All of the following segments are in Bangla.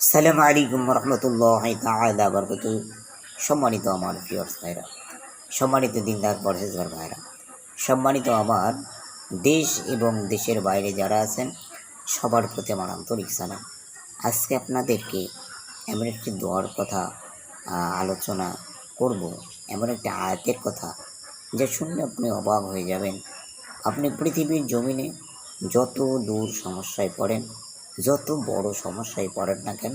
সালাম আলাইকুম রহমতুল্লাহ তাআলা বরকত সম্মানিত আমার প্রিয়র্স ভাইরা, সম্মানিত দিনদার পরহেজগার ভাইরা, সম্মানিত আমার দেশ এবং দেশের বাইরে যারা আছেন, সবার প্রতি আমার আন্তরিক সালাম। আজকে আপনাদেরকে এমন একটি দোয়ার কথা আলোচনা করব, এমন একটি আয়াতের কথা, যা শুনলে আপনি অবাক হয়ে যাবেন। আপনি পৃথিবীর জমিনে যত দূর সমস্যায় পড়েন যত বড় সমস্যায় পড়েন না কেন,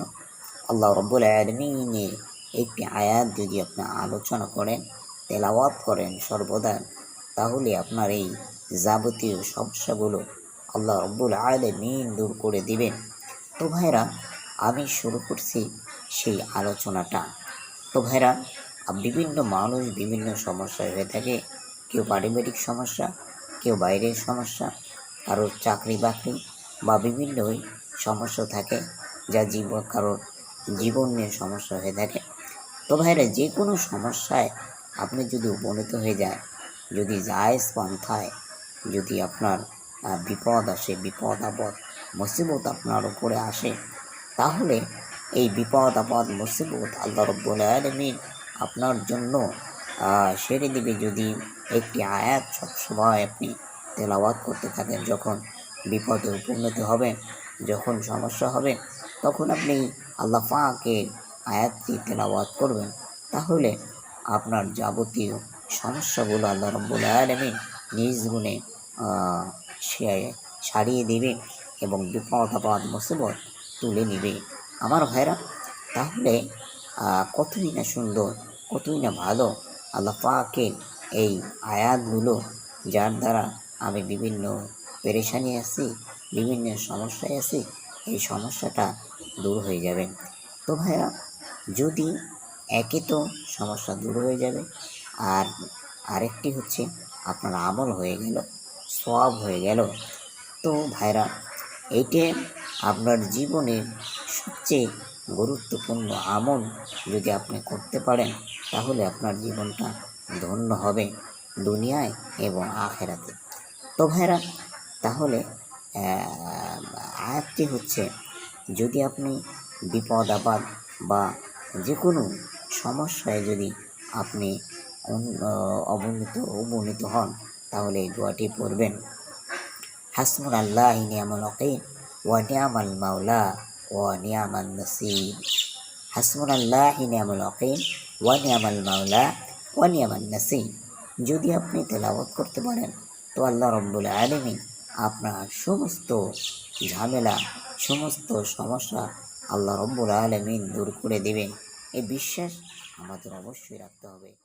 আল্লাহ রব্বুল আলমিনের একটি আয়াত যদি আপনি আলোচনা করেন, তেলাওয়াত করেন সর্বদা, তাহলে আপনার এই যাবতীয় সমস্যাগুলো আল্লাহ রব্বুল আলমিন দূর করে দিবেন। তো ভাইরা, আমি শুরু করছি সেই আলোচনাটা। তো ভাইরা, বিভিন্ন মানুষ বিভিন্ন সমস্যায় হয়ে থাকে। কেউ পারিবারিক সমস্যা, কেউ বাইরের সমস্যা, কারোর চাকরি বাকরি বা বিভিন্ন সমস্যা থাকে, যা জীবন কারোর জীবন নিয়ে সমস্যা হয়ে থাকে। তো ভাইরা যে কোনো সমস্যায় আপনি যদি উপনীত হয়ে যায় যদি যায় পন্থায় যদি আপনার বিপদ আসে, বিপদ আপদ, মুসিবত আপনার উপরে আসে, তাহলে এই বিপদ আপদ, মুসিবত আল্লাহ রব্বুল আলমিন আপনার জন্য সেরে দিবে। যদি একটি আয়াত সবসময় আপনি তেলাওয়াত করতে থাকেন, যখন বিপদে উপনীত হবেন যখন সমস্যা হবে, তখন আপনি আল্লাহ পাকের আয়াতটি তেলাওয়াত করবেন। তাহলে আপনার যাবতীয় সমস্যাগুলো আল্লাহ রব্বুল আলমিন নিজ গুণে সে- সারিয়ে দেবে এবং বিপদ আপদ মুসিবত তুলে নেবে। আমার ভাইরা, তাহলে কতই না সুন্দর, কতই না ভালো আল্লাহ পাকের এই আয়াতগুলো, যার দ্বারা আমি বিভিন্ন পেরেশানি আছি বিভিন্ন সমস্যায় আছি, এই সমস্যাটা দূর হয়ে যাবে। তো ভাইরা যদি একে তো সমস্যা দূর হয়ে যাবে, আর আরেকটি হচ্ছে আপনার আমল হয়ে গেল সব হয়ে গেল। তো ভাইরা, এইটে আপনার জীবনের সবচেয়ে গুরুত্বপূর্ণ আমল যদি আপনি করতে পারেন, তাহলে আপনার জীবনটা ধন্য হবে দুনিয়ায় এবং আখেরাতে। তো ভাইরা, তাহলে আয়াতটি হচ্ছে, যদি আপনি বিপদ, আপদ বা যে কোনো সমস্যায় যদি আপনি অবনীত অবনীত হন, তাহলে এই দোয়াটি পড়বেন। হাসমুন আল্লাহ নিয়ামুল ওকিল ওয়া নিয়ামাল মাওলা, ওয়া নিয়ামান নাসির। হাসমুন আল্লাহ নিয়ামুল ওকিল ওয়া নিয়ামাল মাওলা, ওয়া নিয়ামান নাসির। যদি আপনি তেলাওয়াত করতে পারেন, তো আল্লাহ রব্বুল আলমিন আপনার সমস্ত ঝামেলা, সমস্ত সমস্যা আল্লাহ রব্বুল আলমিন দূর করে দেবেন। এই বিশ্বাস আমাদের অবশ্যই রাখতে হবে।